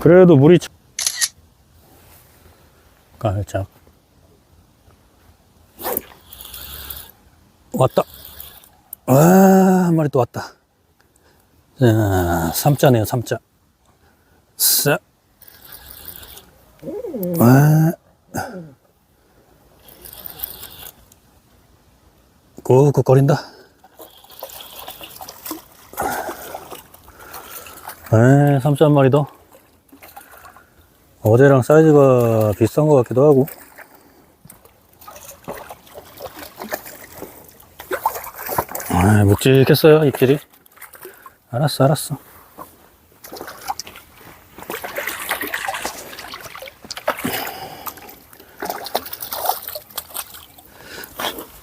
그래도 물이 차- 깔짝. 왔다. 와한 마리 또 왔다. 자 삼자네요 삼자. 싹 와. 꾹꾹거린다. 에 삼자 한 마리 더 어제랑 사이즈가 비슷한 것 같기도 하고. 아, 묵직했어요 입질이. 알았어 알았어.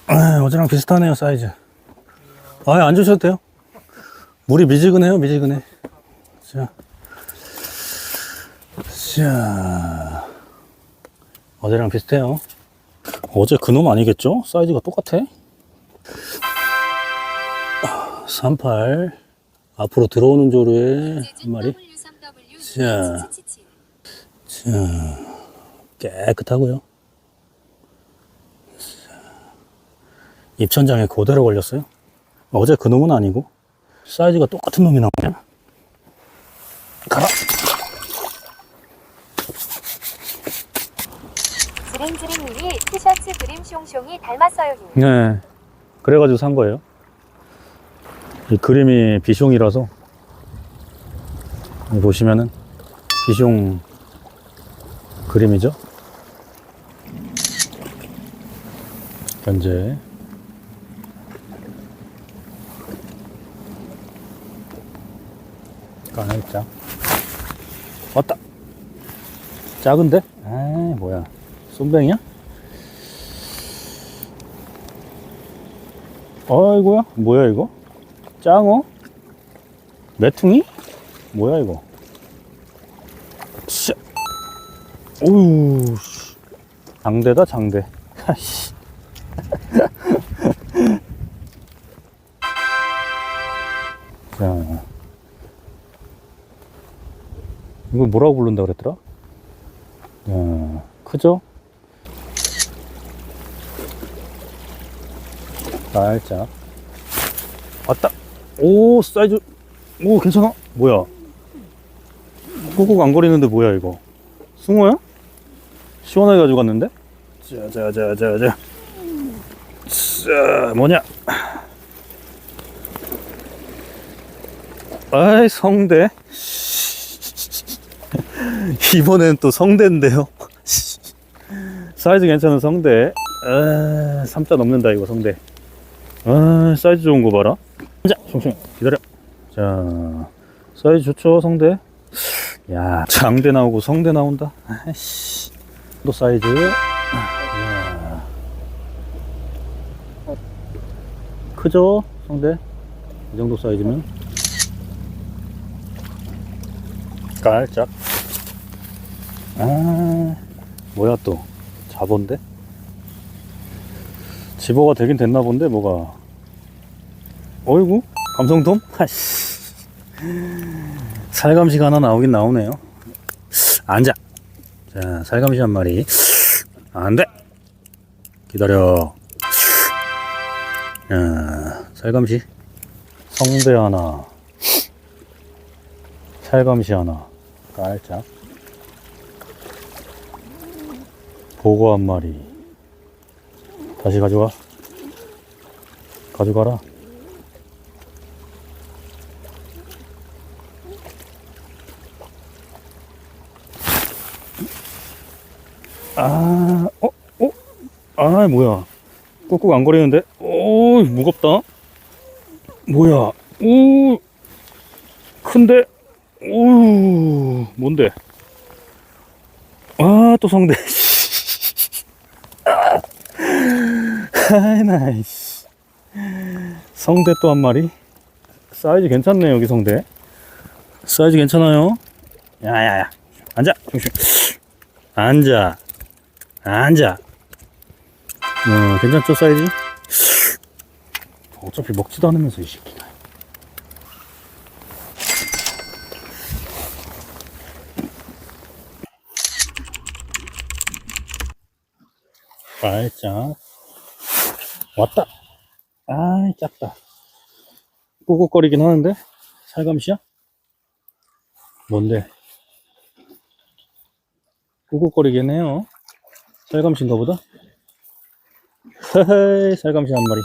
아, 어제랑 비슷하네요 사이즈. 아예 안 주셔도 돼요. 물이 미지근해요 미지근해 자 자, 어제랑 비슷해요. 어제 그놈 아니겠죠? 사이즈가 똑같아. 38. 앞으로 들어오는 조류에 한 마리. 자. 자, 깨끗하고요. 자, 입천장에 그대로 걸렸어요. 어제 그놈은 아니고, 사이즈가 똑같은 놈이 나오냐? 가라. 지링지링님이 티셔츠 그림 숑숑이 닮았어요. 네. 그래가지고 산 거예요. 이 그림이 비숑이라서 보시면은 비숑 그림이죠. 현재 까날짝 왔다. 작은데? 아 뭐야? 쏨뱅이야? 아이고야. 뭐야 이거? 짱어? 메퉁이? 뭐야 이거? 씨. 오우 씨. 장대다 장대. 자. 이거 뭐라고 부른다 그랬더라? 자 크죠 살짝. 왔다. 오 사이즈. 오 괜찮아? 뭐야? 꾹꾹 안 거리는데 뭐야 이거? 숭어야? 시원하게 가지고 갔는데? 자자자자자. 자 뭐냐? 아이 성대. 이번엔 또 성대인데요? 사이즈 괜찮은 성대. 아, 3자 넘는다 이거 성대 아, 사이즈 좋은 거 봐라. 자, 총총 기다려. 자, 사이즈 좋죠, 성대. 야, 장대 나오고 성대 나온다. 아이씨. 또 사이즈. 야. 크죠, 성대? 이 정도 사이즈면. 깔짝. 아, 뭐야 또. 자본데? 집어가 되긴 됐나 본데 뭐가. 어이구 감성돔? 살감시가 하나 나오긴 나오네요. 앉아. 자 살감시 한 마리. 안돼. 기다려. 자 살감시 성대 하나. 살감시 하나. 깔짝. 보고 한 마리 다시 가져가. 가져가라. 아, 어, 어? 아, 뭐야. 꾹꾹 안 거리는데? 오, 무겁다. 뭐야. 오, 큰데? 오, 뭔데? 아, 또 성대. 나이스. 성대 또 한 마리. 사이즈 괜찮네, 여기 성대. 사이즈 괜찮아요? 야야야. 앉아. 중심. 앉아. 앉아. 어, 괜찮죠, 사이즈? 어차피 먹지도 않으면서, 이 새끼가. 살짝. 왔다. 아이, 작다. 꾸꾹거리긴 하는데? 살감시야? 뭔데? 꾸꾹거리긴 해요. 살감시인가 보다? 헤헤이, 살감시 한 마리.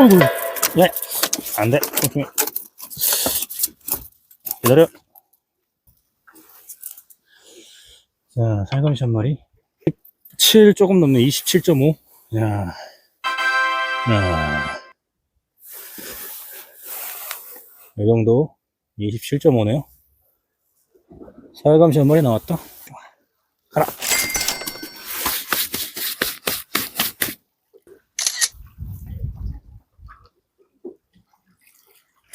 어이구, 예, 안 돼. 기다려. 자, 살감시 한 마리. 7 조금 넘네. 27.5. 야. 야. 이 정도. 27.5네요. 살감시 한 마리 나왔다. 가라.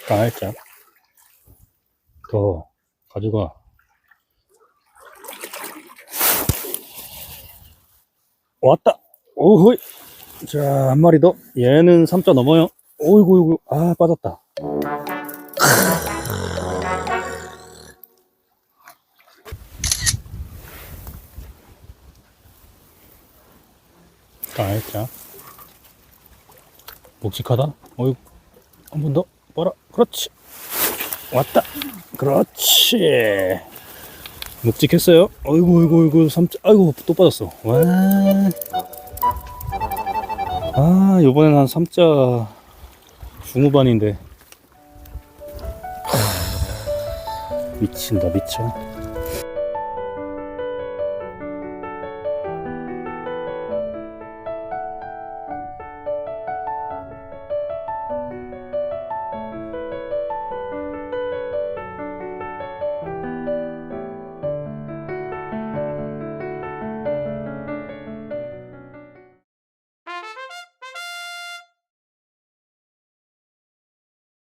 살짝. 더 가져가. 왔다. 오호이. 자, 한 마리 더. 얘는 3자 넘어요. 오이구, 오이구. 아, 빠졌다. 살짝. 묵직하다. 어이구. 한번 더. 봐라. 그렇지. 왔다. 그렇지. 묵직했어요. 어이구, 어이구, 어이구. 3자. 아이고, 또 빠졌어. 와. 아, 요번엔 한 3자 중후반인데. 미친다, 미쳐.